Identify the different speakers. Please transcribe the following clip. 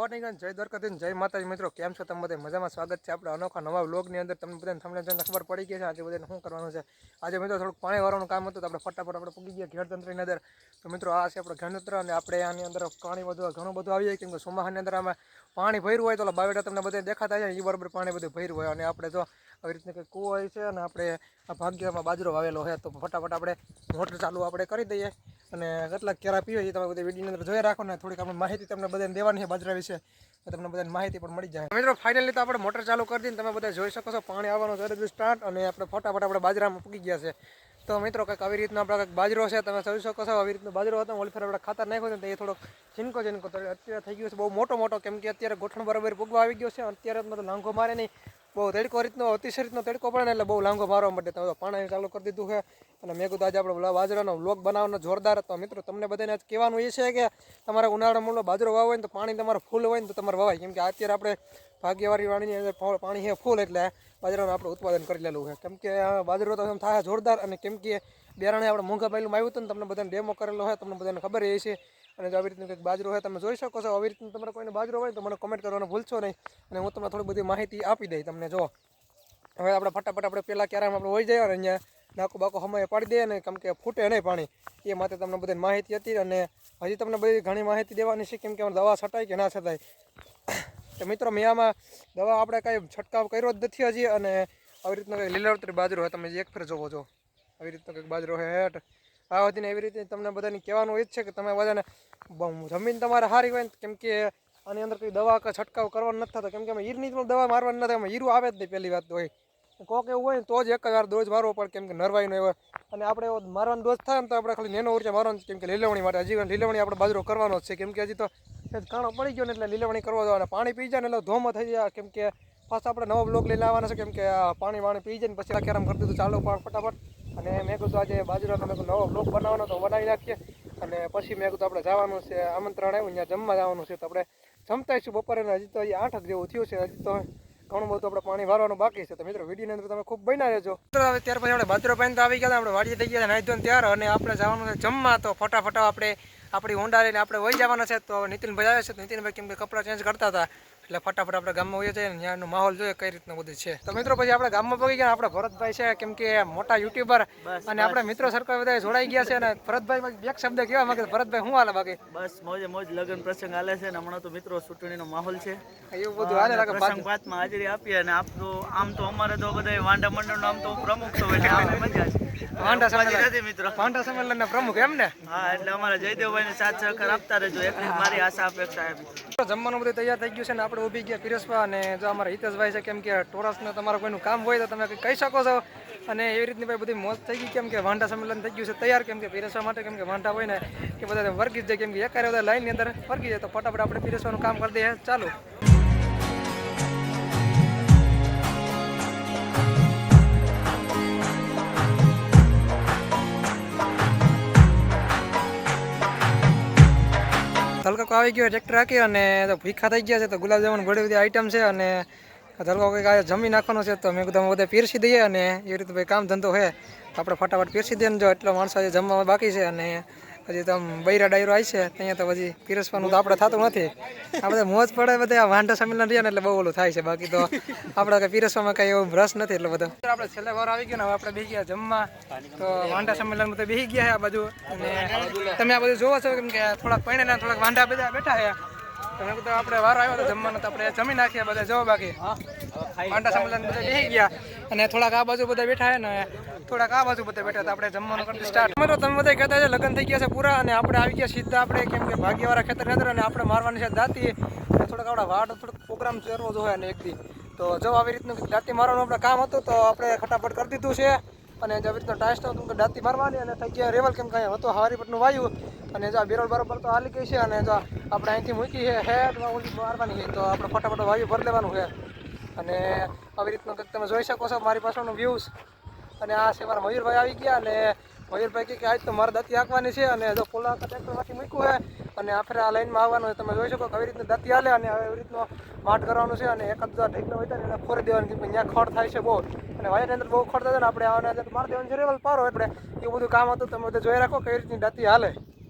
Speaker 1: Morning જય દ્વારકાધીન જય માતાજી. મિત્રો, કેમ છો તમે બધા મજામાં? સ્વાગત છે આપણે અનોખા નવા વ્લોગની અંદર. તમને બધાને તમને જોઈને ખબર પડી ગઈ છે આજે બધાને શું કરવાનું છે? આજે મિત્રો થોડુંક પાણી વાળવાનું કામ હતું તો આપણે ફટાફટ આપણે પૂગી ગયા ઘેરતંત્રની અંદર. તો મિત્રો, આ છે આપણો ઘેરતંત્ર અને આપણે આની અંદર પાણી બધું ઘણું બધું આવી જાય. કેમ કે અંદર અમે પાણી ભર્યું હોય તો બાવેટા તમને બધા દેખાતા જાય એ બરાબર પાણી બધું ભર્યું હોય. અને આપણે જો આવી રીતના કંઈક કૂવો હોય છે અને આપણે ભાગ્યમાં બાજરો વાવેલો હોય તો ફટાફટ આપણે મોટર ચાલુ આપણે કરી દઈએ. અને કેટલાક કેરા પીવે છે તમે બધી વિડીયોની અંદર જોઈ રાખો ને. થોડીક આપણે માહિતી તમને બધાને દેવાની છે બાજરા વિશે તો તમને બધાને માહિતી પણ મળી જાય. મિત્રો ફાઇનલી તો આપણે મોટર ચાલુ કરી દઈને તમે બધા જોઈ શકો છો, પાણી આવવાનું છે સ્ટાર્ટ અને આપણે ફટાફટ આપણે બાજરામાં પૂકી ગયા છે. તો મિત્રો, કંઈક આવી રીતના આપણે કંઈક બાજરો છે, તમે જોઈ શકો છો, આવી રીતનો બાજરો હતો ઓલફેર આપણે ખાતર નાખ્યો તો એ થોડોક ચીનકો ચીનકો અત્યારે થઈ ગયો છે, બહુ મોટો મોટો, કેમ કે અત્યારે ગોઠણ બરાબર પૂગવા આવી ગયો છે અત્યારે મતલબ લાંઘો મારે નહીં. બહુ તડકો રીતનો, અતિશય રીતનો તડકો પડે ને, એટલે બહુ લાંઘો મારવા માટે તમે પાણી ચાલુ કરી દીધું છે. અને મેં કીધું આજે આપણે બાજરાનો વ્લોગ બનાવવાનો જોરદાર હતો. મિત્રો, તમને બધાને આજ કહેવાનું એ છે કે તમારે ઉનાળા મૂળનો બાજરો વાવો હોય ને તો પાણી તમારે ફૂલ હોય ને તો તમારે વવાય. કેમ કે અત્યારે આપણે ભાગ્યવાળી વાણીની અંદર પાણી છે ફૂલ એટલે બાજરાનું આપણે ઉત્પાદન કરી લેલું છે. કેમ કે બાજરો તો થાય જોરદાર અને કેમ કે બિયારણે આપણે મોંઘા પહેલું આવ્યું હતું ને તમને બધાને ડેમો કરેલો હોય તમને બધાને ખબર એ છે. અને જો આવી રીતનું કંઈક બાજરો હોય તમે જોઈ શકો છો. આવી રીતનું તમારે કોઈને બાજરો હોય તો મને કોમેન્ટ કરવાનું ભૂલશો નહીં. અને હું તમને થોડી બધી માહિતી આપી દઈ તમને, જો. હવે આપણે ફટાફટ આપણે પહેલાં ક્યારે આપણે હોઈ જાય અને અહીંયા નાકુ બાકો સમયે પાડી દે ને કેમ કે ફૂટે નહીં પાણી. એ માટે તમને બધી માહિતી હતી અને હજી તમને બધી ઘણી માહિતી દેવાની છે કેમ કે દવા છટાય કે ના છટાય તો મિત્રો, મેં આમાં દવા આપણે કાંઈ છંટકાવ કર્યો જ નથી હજી અને આવી રીતનો કંઈક લીલાવતરી બાજરો હોય તમે એક ફેર જોવો છો આવી રીતનો કંઈક બાજરો હોય હેઠ. આ વધીને એવી રીતે તમને બધાને કહેવાનું એ જ છે કે તમે બધાને જમીન તમારે સારી હોય કેમ કે આની અંદર કંઈ દવા કે છંટકાવ કરવાનો નથી થતો. કેમ કે અમે ઈરની દવા મારવાની નથી અમે હીરું આવે જ નહીં, પહેલી વાત હોય કોક એવું હોય ને તો જ એક વાર ડોઝ મારવો પડે, કેમ કે નરવાઈનો એવો. અને આપણે એવો મારવાનો ડોઝ થાય ને તો આપણે ખાલી નેનો ઊર્જા મારવાનો કેમ કે લીલવણી માટે હજી લીલવણી આપણે બાજરો કરવાનો જ છે. કેમ કે હજી તો કાણો પડી ગયો ને એટલે લીલવણી કરવા દો અને પાણી પી જાય ને એટલે ધોમ થઈ જાય. કેમ કે પાછા આપણે નવો બ્લોક લઈને આવવાના છે. કેમ કે પાણી વાણી પી જાય ને પછી આખેરામ કરી દીધું. ચાલો ફટાફટ. અને મેં કીધું આજે બાજરો તમે નવો બ્લોક બનાવવાનો તો બનાવી નાખીએ. અને પછી મેં કીધું આપણે જવાનું છે આમંત્રણ આવ્યું ત્યાં જમવા જવાનું છે. તો આપણે જમતા છું બપોરે હજી તો એ આઠક જેવું થયું છે. હજી તો ઘણું બધું આપણે પાણી વારવાનું બાકી છે. તો મિત્રો, વિડીયોની અંદર તમે ખૂબ બન્યા રહેજો. ત્યાર પછી આપણે બાજરો પાણી તો આવી ગયા આપણે વાડીએ થઈ ગયા નાઈ ધોઈને ત્યાર. અને આપણે જવાનું છે જમવા. તો ફટાફટ આપણે આપણી હોંડા લઈને આપણે વહી જવાના છે. તો નીતિનભાઈ આવે છે. નીતિનભાઈ કેમ કે કપડાં ચેન્જ કરતા હતા. એટલે ફટાફટ આપણે ગામમાં હોઈએ છીએ ત્યાંનો માહોલ જોઈએ કઈ રીતનું બધું છે. તો મિત્રો પછી આપણે ગામમાં પગી ગયા આપણે ભરતભાઈ છે કેમ કે મોટા યુટ્યુબર અને આપણે મિત્રો સરકાર બધા જોડાઈ ગયા છે અને ભરતભાઈ એક શબ્દ કહેવા માંગે ભરતભાઈ શું હાલે બાકી?
Speaker 2: બસ મોજે મોજ લગ્ન પ્રસંગ હાલે છે અને હમણાં તો મિત્રો ચૂંટણીનો માહોલ છે.
Speaker 1: એવું બધું હાલે લાગે
Speaker 2: પ્રસંગ પાંચમાં હાજરી આપીએ અને આપણું આમ તો અમારે તો બધા વાંડા મંડળનો આમ તો પ્રમુખ તો એટલે આપણે મજા છે.
Speaker 1: વાંડા
Speaker 2: સમાજ મિત્રો.
Speaker 1: પાંડા સંમેલનના પ્રમુખ એમ ને
Speaker 2: હા એટલે અમારા જયદેવભાઈને સાથ સહકાર આપતા રહેજો. એટલી મારી આશા અપેક્ષા છે
Speaker 1: જમવાનું બધું તૈયાર થઈ ગયું છે ને આપણે ઊભી ગયા પીરસવા અને જો અમારા હિતેશભાઈ છે કેમ કે ટોરસને તમારું કોઈનું કામ હોય તો તમે કહી શકો છો. અને એવી રીતની ભાઈ બધી મોજ થઈ ગઈ કેમ કે વાંઢા સંમેલન થઈ ગયું છે તૈયાર કેમ કે પીરસવા માટે કેમ કે વાંઢા હોય ને કે બધા વર્ગી જાય કેમ કે એકારે બધા લાઈનની અંદર વર્ગી જાય તો ફટાફટ આપણે પીરસવાનું કામ કરી દઈએ. ચાલુ. તલકો આવી ગયો ટ્રેક્ટર રાખી અને ભીખા થઈ ગયા છે, તો ગુલાબજામુન ઘણી બધી આઈટમ છે અને ધલકો કંઈક આજે જમી નાખવાનો છે, તો મેં કીધું બધા પીરસી દઈએ અને એ રીતે ભાઈ કામ ધંધો છે, તો આપણે ફટાફટ પીરસી દઈએ જો એટલો માણસો આજે જમવા બાકી છે અને હજી તો બૈરા ડાયરો આવી છે અહીંયા તો પછી પીરસવાનું તો આપણે થતું નથી. આ બધા મોજ પડે, બધા વાંઢા સંમેલન રહ્યા ને એટલે બહુ ઓલું થાય છે. બાકી તો આપણે કંઈ પીરસવામાં કંઈ એવો રસ નથી એટલે બધો. આપણે છેલ્લે વાર આવી ગયા ને, હવે આપણે બેસી ગયા જમવા. તો વાંઢા સંમેલન તો બેસી ગયા છે આ બાજુ. અને તમે આ બધું જોવો છો કેમ કે થોડાક પૈણે થોડાક વાંઢા બધા બેઠા છે. તો મેં કીધું આપણે વાર આવ્યો તો જમવાનો તો આપણે જમી નાખીએ બધા. જો બાકી. વાંઢા સંમેલન બધા બેસી ગયા. અને થોડાક આ બાજુ બધા બેઠા છે ને, થોડાક આ બાજુ બધા બેઠા આપણે જમવાનું કરી સ્ટાર્ટ મિત્રો, તમે બધા કહેતા છે લગ્ન થઈ ગયા છે પૂરા અને આપણે આવી ગયા સીધા આપણે, કેમ કે ભાગ્યવાળા ખેતર ખેતર અને આપણે મારવાની છે દાંતી. થોડાક આપણા વાડ થોડોક પ્રોગ્રામ કરવો જોઈએ અને એકથી તો જો આવી રીતનું દાંતી મારવાનું આપણે કામ હતું, તો આપણે ફટાફટ કરી દીધું છે. અને જો આવી રીતનો ટાઈસ હતો કે દાંતી મારવાની અને થઈ ગયા રેવલ, કેમ કાંઈ હતો હારીપટનું વાયુ. અને જો આ બેરોલ બરોબર તો હાલી ગઈ છે અને જો આપણે અહીંથી મૂકી છે, હેડમાં ઓલી મારવાની છે. તો આપણે ફટાફટ વાયુ ભરી લેવાનું છે. અને આવી રીતનું કંઈક તમે જોઈ શકો છો મારી પાસેનો વ્યૂઝ અને આ છે મયુરભાઈ આવી ગયા અને મયુરભાઈ કે આજ તો મારે દાંતી હાંકવાની છે અને જો પોલા ટ્રેક્ટરમાંથી મૂક્યું હોય અને આખરે આ લાઈનમાં આવવાનું હોય તમે જોઈ શકો આવી રીતનું દાંતી હાલે અને આવી રીતનો માટ કરવાનું છે અને એક જ ઢેકલો હોય એને ફોરી દેવાનું કે ત્યાં ખડ થાય છે બહુ. અને વાયરની અંદર બહુ ખડ થાય ને આપણે આને અંદર મારી દેવાનું છે રેવલ પારો એટલે એવું બધું કામ હતું તમે બધું જોઈ રાખો કઈ રીતની દાંતી હાલે.